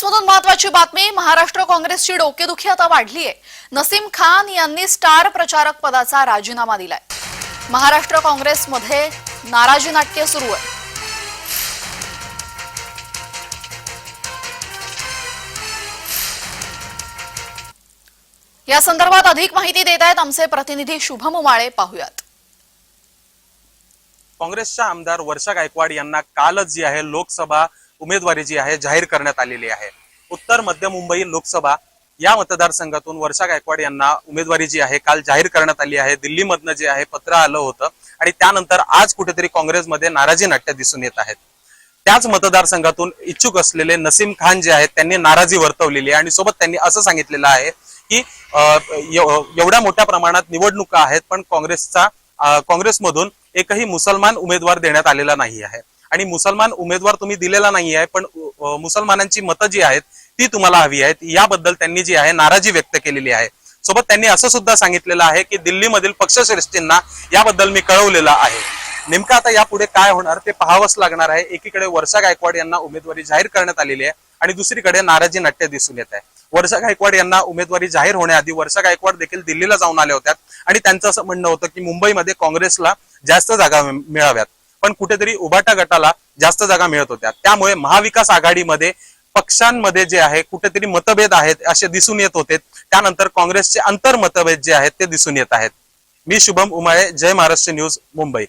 काँग्रेसमधून महत्वाची बातमी महाराष्ट्र काँग्रेसची डोकेदुखी आता वाढली आहे नसीम खान यांनी स्टार प्रचारक पदाचा राजीनामा दिलाय. महाराष्ट्र काँग्रेसमध्ये नाराजी नाट्य सुरू आहे. या संदर्भात अधिक माहिती देत आहेत आमचे प्रतिनिधी शुभम उमाळे. पाहुयात. काँग्रेसच्या आमदार वर्षा गायकवाड यांना कालच जी आहे लोकसभा उमेदवारी जी आहे जाहीर करण्यात आलेली आहे. उत्तर मध्य मुंबई लोकसभा या मतदारसंघातून वर्षा गायकवाड यांना उमेदवारी जी आहे काल जाहीर करण्यात आली आहे. दिल्लीमधनं जे आहे पत्र आलं होतं आणि त्यानंतर आज कुठेतरी काँग्रेसमध्ये नाराजी नाट्य दिसून येत आहेत. त्याच मतदारसंघातून इच्छुक असलेले नसीम खान जे आहेत त्यांनी नाराजी वर्तवलेली आहे आणि सोबत त्यांनी असं सांगितलेलं आहे की एवढ्या मोठ्या प्रमाणात निवडणुका आहेत पण काँग्रेसचा काँग्रेसमधून एकही मुसलमान उमेदवार देण्यात आलेला नाही आहे. आणि मुसलमान उमेदवार तुम्ही दिलेला नाही आहे पण मुसलमानांची मतं जी आहेत ती तुम्हाला हवी आहेत. याबद्दल त्यांनी जी आहे नाराजी व्यक्त केलेली आहे. सोबत त्यांनी असं सुद्धा सांगितलेलं आहे की दिल्लीमधील पक्षश्रेष्ठींना याबद्दल मी कळवलेलं आहे. नेमकं आता यापुढे काय होणार ते पाहावंच लागणार आहे. एकीकडे वर्षा गायकवाड यांना उमेदवारी जाहीर करण्यात आलेली आहे आणि दुसरीकडे नाराजी नाट्य दिसून येत आहे. वर्षा गायकवाड यांना उमेदवारी जाहीर होण्याआधी वर्षा गायकवाड देखील दिल्लीला जाऊन आल्या होत्या आणि त्यांचं असं म्हणणं होतं की मुंबईमध्ये काँग्रेसला जास्त जागा मिळाव्यात. पण कुठेतरी उभाटा गटाला जास्त जागा मिळत होत्या. त्यामुळे महाविकास आघाडीमध्ये पक्षांमध्ये जे आहे कुठेतरी मतभेद आहेत असे दिसून येत होते. त्यानंतर काँग्रेसचे अंतर मतभेद जे आहेत ते दिसून येत आहेत. मी शुभम उमाळे जय महाराष्ट्र न्यूज मुंबई.